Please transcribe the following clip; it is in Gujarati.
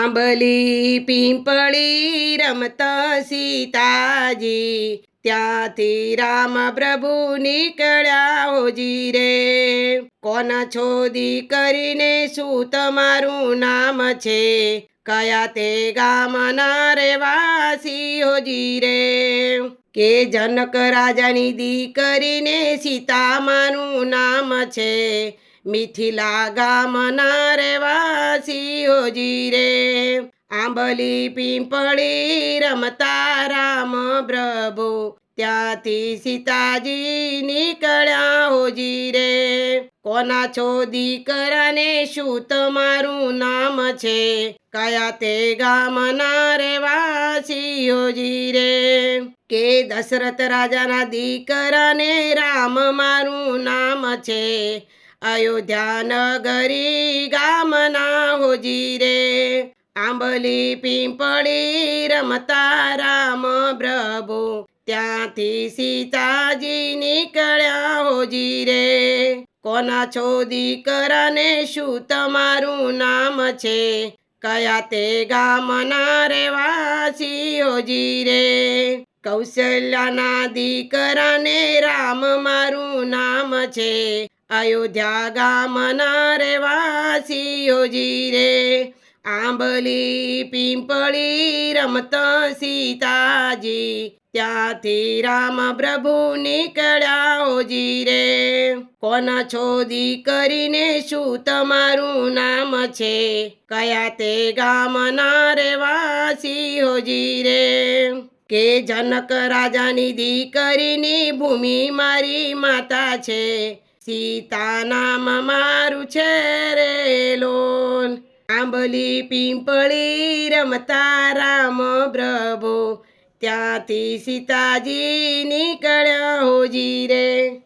આંબલી પીંપળી રમતા સીતાજી. ત્યાંથી રામ પ્રભુ નીકળ્યા હોજી રે. કોના છોદી કરીને શું તમારું નામ છે? કયા તે ગામના રેવાસી હોજી રે? કે જનક રાજાની દીકરીને સીતામાનું નામ છે? મિથિલા ગામના રેવાસી હોજી રે. આંબલી પીંપળી રમતા રામ પ્રભુ. ત્યાંથી સીતાજી નીકળ્યા હોજી રે કોના છો દીકરાને શું તમારું નામ છે? કયા તે ગામના રેવાસી હોજી રે કે દશરથ રાજાના દીકરાને રામ મારું નામ છે? અયોધ્યા નગરી ગામના હોજી રે આંબલી પીંપળી રમતા રામ પ્રભુ. ત્યાંથી સીતાજી નીકળ્યા હોજી રે કોના છો દીકરાને શું તમારું નામ છે? કયા તે ગામના રેવાસી હોજી રે કૌશલ્યાના દીકરાને રામ મારું નામ છે. અયોધ્યા ગામના રેવાસી હોજી રે આંબલી, પીંપળી રમતા સીતાજી. ત્યાંથી રામ પ્રભુ નીકળ્યા ઓજી રે. કોના છો દીકરીને શું તમારું નામ છે? કયા તે ગામના રેવાસી હોજી રે? કે જનક રાજાની દીકરીની ભૂમિ મારી માતા છે? સીતા નામ મારું છે આંબલી પીંપળી રમતા રામ પ્રભો. ત્યાંથી સીતાજી નીકળ્યા હોજી રે.